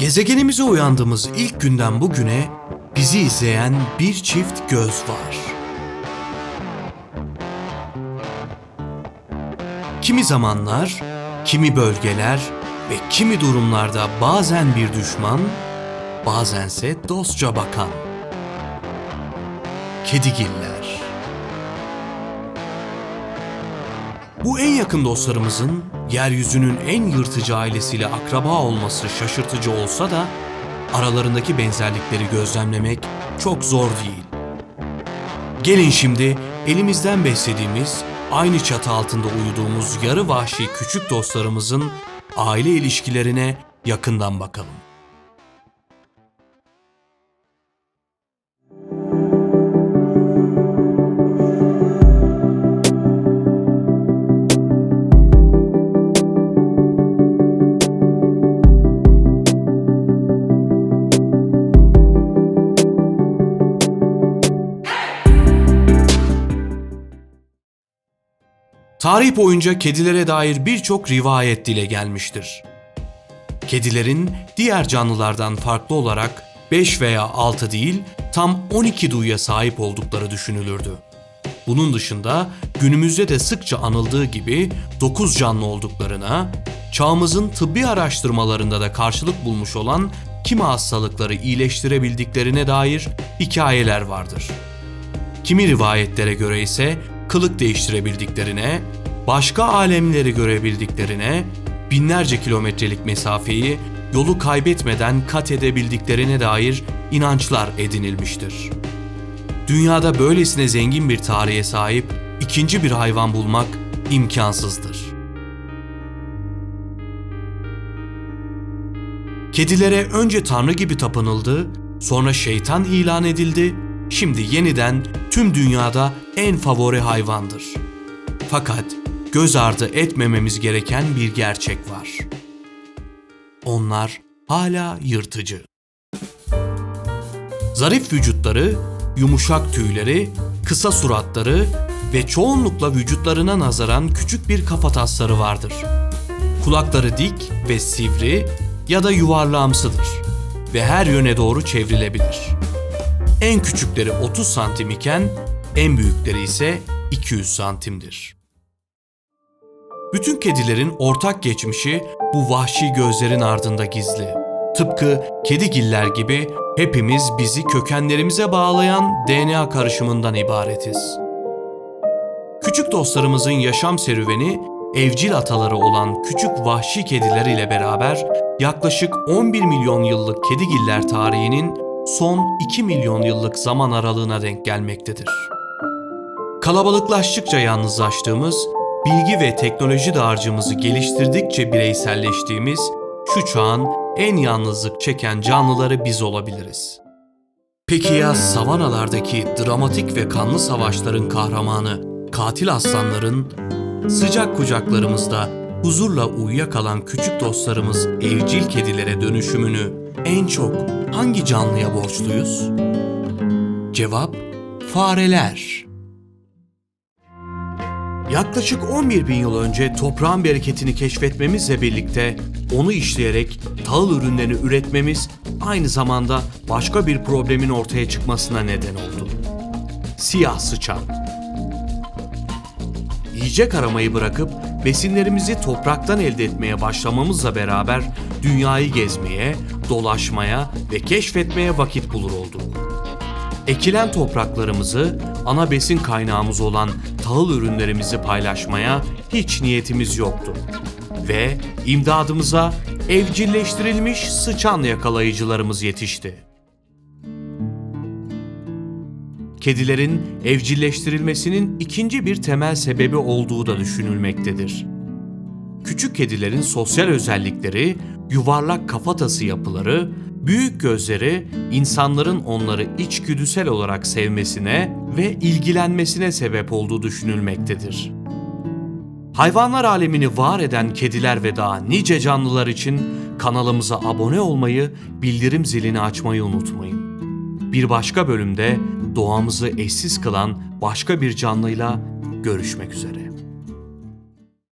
Gezegenimize uyandığımız ilk günden bugüne bizi izleyen bir çift göz var. Kimi zamanlar, kimi bölgeler ve kimi durumlarda bazen bir düşman, bazense dostça bakan. Kedigiller. Bu en yakın dostlarımızın yeryüzünün en yırtıcı ailesiyle akraba olması şaşırtıcı olsa da aralarındaki benzerlikleri gözlemlemek çok zor değil. Gelin şimdi elimizden beslediğimiz, aynı çatı altında uyuduğumuz yarı vahşi küçük dostlarımızın aile ilişkilerine yakından bakalım. Tarih boyunca kedilere dair birçok rivayet dile gelmiştir. Kedilerin diğer canlılardan farklı olarak 5 veya 6 değil tam 12 duyuya sahip oldukları düşünülürdü. Bunun dışında günümüzde de sıkça anıldığı gibi 9 canlı olduklarına, çağımızın tıbbi araştırmalarında da karşılık bulmuş olan kimi hastalıkları iyileştirebildiklerine dair hikayeler vardır. Kimi rivayetlere göre ise kılık değiştirebildiklerine, başka alemleri görebildiklerine, binlerce kilometrelik mesafeyi yolu kaybetmeden kat edebildiklerine dair inançlar edinilmiştir. Dünyada böylesine zengin bir tarihe sahip ikinci bir hayvan bulmak imkansızdır. Kedilere önce tanrı gibi tapınıldı, sonra şeytan ilan edildi, şimdi yeniden tüm dünyada en favori hayvandır. Fakat göz ardı etmememiz gereken bir gerçek var. Onlar hala yırtıcı. Zarif vücutları, yumuşak tüyleri, kısa suratları ve çoğunlukla vücutlarına nazaran küçük bir kafatasları vardır. Kulakları dik ve sivri ya da yuvarlağımsıdır ve her yöne doğru çevrilebilir. En küçükleri 30 santim iken en büyükleri ise 200 santimdir. Bütün kedilerin ortak geçmişi bu vahşi gözlerin ardında gizli. Tıpkı kedigiller gibi hepimiz bizi kökenlerimize bağlayan DNA karışımından ibaretiz. Küçük dostlarımızın yaşam serüveni evcil ataları olan küçük vahşi kediler ile beraber yaklaşık 11 milyon yıllık kedigiller tarihinin son 2 milyon yıllık zaman aralığına denk gelmektedir. Kalabalıklaştıkça yalnızlaştığımız, bilgi ve teknoloji dağarcığımızı geliştirdikçe bireyselleştiğimiz şu çağın en yalnızlık çeken canlıları biz olabiliriz. Peki ya savanalardaki dramatik ve kanlı savaşların kahramanı katil aslanların sıcak kucaklarımızda huzurla uyuyakalan küçük dostlarımız evcil kedilere dönüşümünü en çok hangi canlıya borçluyuz? Cevap fareler. Yaklaşık 11 bin yıl önce toprağın bereketini keşfetmemizle birlikte onu işleyerek tahıl ürünlerini üretmemiz aynı zamanda başka bir problemin ortaya çıkmasına neden oldu. Siyah sıçan. Yiyecek aramayı bırakıp besinlerimizi topraktan elde etmeye başlamamızla beraber dünyayı gezmeye, dolaşmaya ve keşfetmeye vakit bulur olduk. Ekilen topraklarımızı, ana besin kaynağımız olan tahıl ürünlerimizi paylaşmaya hiç niyetimiz yoktu. Ve imdadımıza evcilleştirilmiş sıçan yakalayıcılarımız yetişti. Kedilerin evcilleştirilmesinin ikinci bir temel sebebi olduğu da düşünülmektedir. Küçük kedilerin sosyal özellikleri, yuvarlak kafatası yapıları, büyük gözleri insanların onları içgüdüsel olarak sevmesine ve ilgilenmesine sebep olduğu düşünülmektedir. Hayvanlar alemini var eden kediler ve daha nice canlılar için kanalımıza abone olmayı, bildirim zilini açmayı unutmayın. Bir başka bölümde doğamızı eşsiz kılan başka bir canlıyla görüşmek üzere.